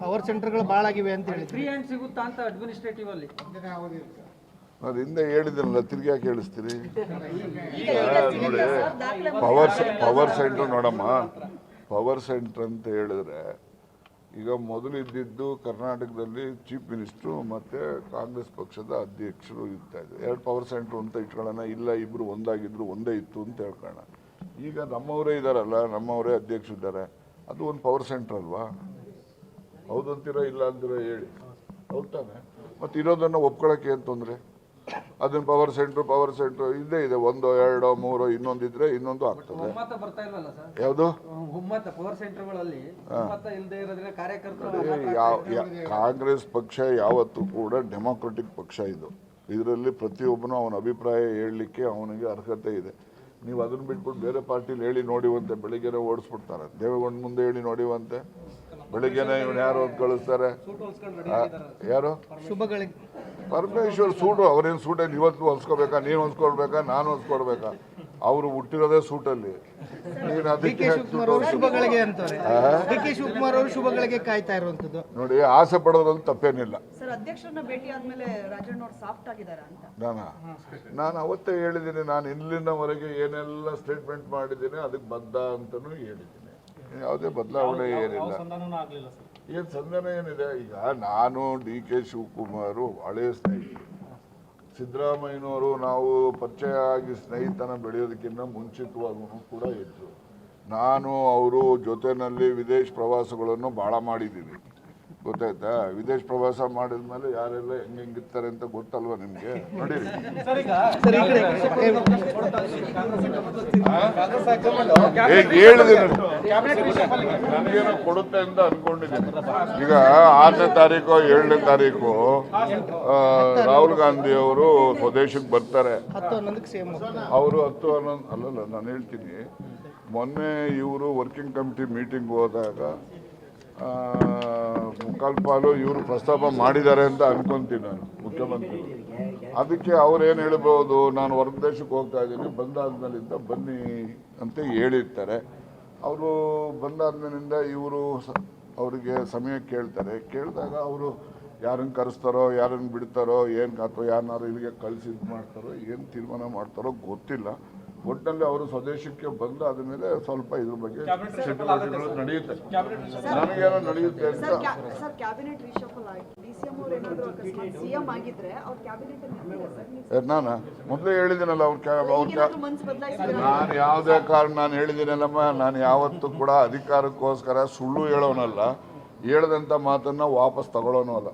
Power ಸೆಂಟರ್ಗಳು ಭಾಳ ಆಗಿವೆ ಅಂತ ಹೇಳಿ ಫ್ರೀ ಹ್ಯಾಂಡ್ ಸಿಗುತ್ತಾ ಅಂತ ಅಡ್ಮಿನಿಸ್ಟ್ರೇಟಿವ್ ಅಲ್ಲಿ? ನಾನು ಹಿಂದೆ ಹೇಳಿದ್ರಲ್ಲ ತಿರ್ಗಿ ಯಾಕೆ ಹೇಳಿಸ್ತೀರಿ? ನೋಡಿ? ಪವರ್ ಪವರ್ ಸೆಂಟ್ರ್ ನೋಡಮ್ಮ. ಪವರ್ ಸೆಂಟ್ರ್ ಅಂತ ಹೇಳಿದ್ರೆ ಈಗ ಮೊದಲು ಇದ್ದಿದ್ದು ಕರ್ನಾಟಕದಲ್ಲಿ ಚೀಫ್ ಮಿನಿಸ್ಟ್ರು ಮತ್ತು ಕಾಂಗ್ರೆಸ್ ಪಕ್ಷದ ಅಧ್ಯಕ್ಷರು ಇರ್ತಾ ಇದ್ರು. ಎರಡು ಪವರ್ ಸೆಂಟ್ರು ಅಂತ ಇಟ್ಕೊಳ್ಳೋಣ ಇಲ್ಲ ಇಬ್ಬರು ಒಂದಾಗಿದ್ರು ಒಂದೇ ಇತ್ತು ಅಂತ ಹೇಳ್ಕೊಳ್ಳೋಣ. ಈಗ ನಮ್ಮವರೇ ಇದ್ದಾರಲ್ಲ ನಮ್ಮವರೇ ಅಧ್ಯಕ್ಷರು ಇದ್ದಾರೆ ಅದು ಒಂದು ಪವರ್ ಸೆಂಟ್ರ್ ಅಲ್ವಾ? ಹೌದು ಅಂತೀರಾ ಇಲ್ಲ ಅಂತೀರಾ ಹೇಳಿ. ಹೌದಾನೆ ಮತ್ತೆ ಇರೋದನ್ನ ಒಪ್ಕೊಳಕ್ಕೆ ಏನು ತೊಂದರೆ? ಅದನ್ನ ಪವರ್ ಸೆಂಟ್ರ್ ಪವರ್ ಸೆಂಟ್ರ್ ಇದೇ ಇದೆ. ಒಂದು ಎರಡು ಮೂರು ಇನ್ನೊಂದು ಆಗ್ತದೆ. ಬರ್ತಾ ಇಲ್ವಲ್ಲ ಸರ್? ಯಾವುದು? ಯಾವ ಕಾಂಗ್ರೆಸ್ ಪಕ್ಷ ಯಾವತ್ತೂ ಕೂಡ ಡೆಮೋಕ್ರೆಟಿಕ್ ಪಕ್ಷ ಇದು. ಇದರಲ್ಲಿ ಪ್ರತಿಯೊಬ್ಬನು ಅವನ ಅಭಿಪ್ರಾಯ ಹೇಳಲಿಕ್ಕೆ ಅವನಿಗೆ ಅರ್ಹತೆ ಇದೆ. ನೀವು ಅದನ್ನ ಬಿಟ್ಬಿಟ್ಟು ಬೇರೆ ಪಾರ್ಟಿಲಿ ಹೇಳಿ ನೋಡಿವಂತೆ ಬೆಳಿಗ್ಗೆ ಓಡಿಸ್ಬಿಡ್ತಾರೆ. ದೇವೇಗೌಡ ಮುಂದೆ ಹೇಳಿ ನೋಡಿವಂತೆ ಬೆಳಿಗ್ಗೆನೆ ಇವನು ಯಾರು ಅಂತ ಕಳಿಸ್ತಾರೆ. ಯಾರು? ಶುಭಗಳಿಗೆ. ಪರಮೇಶ್ವರ್ ಸೂಟು ಅವ್ರೇನು ಸೂಟಲ್ಲಿ ಇವತ್ತು ಹೊಲ್ಸ್ಕೋಬೇಕಾ ನೀನು ಹೊಲ್ಸ್ಕೊಡ್ಬೇಕಾ ನಾನು ಹೊಲ್ಸ್ಕೊಡ್ಬೇಕಾ ಅವರು ಹುಟ್ಟಿರೋದೇ ಸೂಟಲ್ಲಿ. ನೀನು ಅದಕ್ಕೆ ಶಿವಕುಮಾರ್ ಅವರು ಶುಭಗಳಿಗೆ ಕಾಯ್ತಾ ಇರುವಂತದ್ದು ನೋಡಿ ಆಸೆ ಪಡೋದ್ರಲ್ಲಿ ತಪ್ಪೇನಿಲ್ಲ. ಸರ್ ಅಧ್ಯಕ್ಷರನ್ನ ಭೇಟಿ ಆದ್ಮೇಲೆ ರಾಜಣ್ಣ ಅವ್ರು ಸಾಫ್ಟ್ ಆಗಿದಾರ ಅಂತ? ನಾನು? ನಾನು ಅವತ್ತೇ ಹೇಳಿದ್ದೀನಿ ನಾನು ಇಲ್ಲಿನವರೆಗೆ ಏನೆಲ್ಲ ಸ್ಟೇಟ್ಮೆಂಟ್ ಮಾಡಿದ್ದೀನಿ ಅದಕ್ಕೆ ಬದ್ಧ ಅಂತಲೂ ಹೇಳಿದ್ದೀನಿ. ಯಾವುದೇ ಬದಲಾವಣೆ ಏನಿಲ್ಲ. ಏನು ಸಂಧಾನ ಏನಿದೆ? ಈಗ ನಾನು ಡಿ ಕೆ ಶಿವಕುಮಾರು ಹಳೆಯ ಸ್ನೇಹಿತರು ಸಿದ್ದರಾಮಯ್ಯನವರು ನಾವು ಪರಿಚಯ ಆಗಿ ಸ್ನೇಹಿತನ ಬೆಳೆಯೋದಕ್ಕಿಂತ ಮುಂಚಿತವಾಗೂ ಕೂಡ ಇದ್ರು. ನಾನು ಅವರು ಜೊತೆಯಲ್ಲಿ ವಿದೇಶ ಪ್ರವಾಸಗಳನ್ನು ಭಾಳ ಮಾಡಿದ್ದೀವಿ ಗೊತ್ತಾಯ್ತಾ? ವಿದೇಶ ಪ್ರವಾಸ ಮಾಡಿದ್ಮೇಲೆ ಯಾರೆಲ್ಲ ಹೆಂಗೆ ಹೆಂಗಿರ್ತಾರೆ ಅಂತ ಗೊತ್ತಲ್ವಾ ನಿಮಗೆ? ನೋಡಿರಿ ಸರ್ ಈ ಕಡೆ ಹೇಗೆ ಹೇಳಿದೆ ನನಗೇನೋ ಕೊಡುತ್ತೆ ಅಂತ ಅನ್ಕೊಂಡಿದ್ದೀನಿ. ಈಗ ಆರನೇ ತಾರೀಕು ಏಳನೇ ತಾರೀಕು ರಾಹುಲ್ ಗಾಂಧಿ ಅವರು ಸ್ವದೇಶಕ್ಕೆ ಬರ್ತಾರೆ. ಅವರು ಹತ್ತು ಹನ್ನೊಂದು ಅಲ್ಲಲ್ಲ ನಾನು ಹೇಳ್ತೀನಿ. ಮೊನ್ನೆ ಇವರು ವರ್ಕಿಂಗ್ ಕಮಿಟಿ ಮೀಟಿಂಗ್ ಹೋದಾಗ ಮುಕ್ಕಾಲು ಪಾಲು ಇವರು ಪ್ರಸ್ತಾಪ ಮಾಡಿದ್ದಾರೆ ಅಂತ ಅನ್ಕೊಂತೀನಿ ನಾನು, ಮುಖ್ಯಮಂತ್ರಿ. ಅದಕ್ಕೆ ಅವ್ರು ಏನು ಹೇಳ್ಬೋದು, ನಾನು ಹೊರ ದೇಶಕ್ಕೆ ಹೋಗ್ತಾ ಇದ್ದೀನಿ, ಬಂದಾದ್ಮೇಲಿಂದ ಬನ್ನಿ ಅಂತ ಹೇಳಿರ್ತಾರೆ. ಅವರು ಬಂದಾದ್ಮೇಲಿಂದ ಇವರು ಅವರಿಗೆ ಸಮಯ ಕೇಳ್ತಾರೆ. ಕೇಳಿದಾಗ ಅವರು ಯಾರನ್ನ ಕರೆಸ್ತಾರೋ ಯಾರನ್ನ ಬಿಡ್ತಾರೋ, ಏನು ಅಥವಾ ಯಾರನ್ನಾರು ಇಲ್ಲಿಗೆ ಕಳ್ಸಿ ಇದು ಮಾಡ್ತಾರೋ, ಏನು ತೀರ್ಮಾನ ಮಾಡ್ತಾರೋ ಗೊತ್ತಿಲ್ಲ. ಒಟ್ಟಿನಲ್ಲಿ ಅವರು ಸ್ವದೇಶಕ್ಕೆ ಬಂದ ಆದ ಮೇಲೆ ಸ್ವಲ್ಪ ಇದ್ರ ಬಗ್ಗೆ ಚಟುವಟಿಕೆಗಳು ನಡೆಯುತ್ತೆ. ನನಗೇನೋ ನಡೆಯುತ್ತೆ ಅಂತ. ಸರ್ ಕ್ಯಾ- ಸರ್ ಕ್ಯಾಬಿನೆಟ್ ರಿಶಫಲ್ ಆಗಿ ಡಿ ಸಿ ಎಂ ಅವ್ರು ಏನಾದ್ರು ಅಕಸ್ಮಾತ್ ಸಿಎಂ ಆಗಿದ್ರೆ ಅವ್ರ ಕ್ಯಾಬಿನೆಟ್ ಸರ್ ನಾನು? ಮೊದಲೇ ಹೇಳಿದ್ದೀನಲ್ಲ ಅವ್ರ ನಾನು ಯಾವುದೇ ಕಾರಣ ನಾನು ಹೇಳಿದ್ದೀನಲ್ಲಮ್ಮ ನಾನು ಯಾವತ್ತೂ ಕೂಡ ಅಧಿಕಾರಕ್ಕೋಸ್ಕರ ಸುಳ್ಳು ಹೇಳೋನಲ್ಲ. ಹೇಳ್ದಂಥ ಮಾತನ್ನ ವಾಪಸ್ ತಗೊಳ್ಳೋನು ಅಲ್ಲ.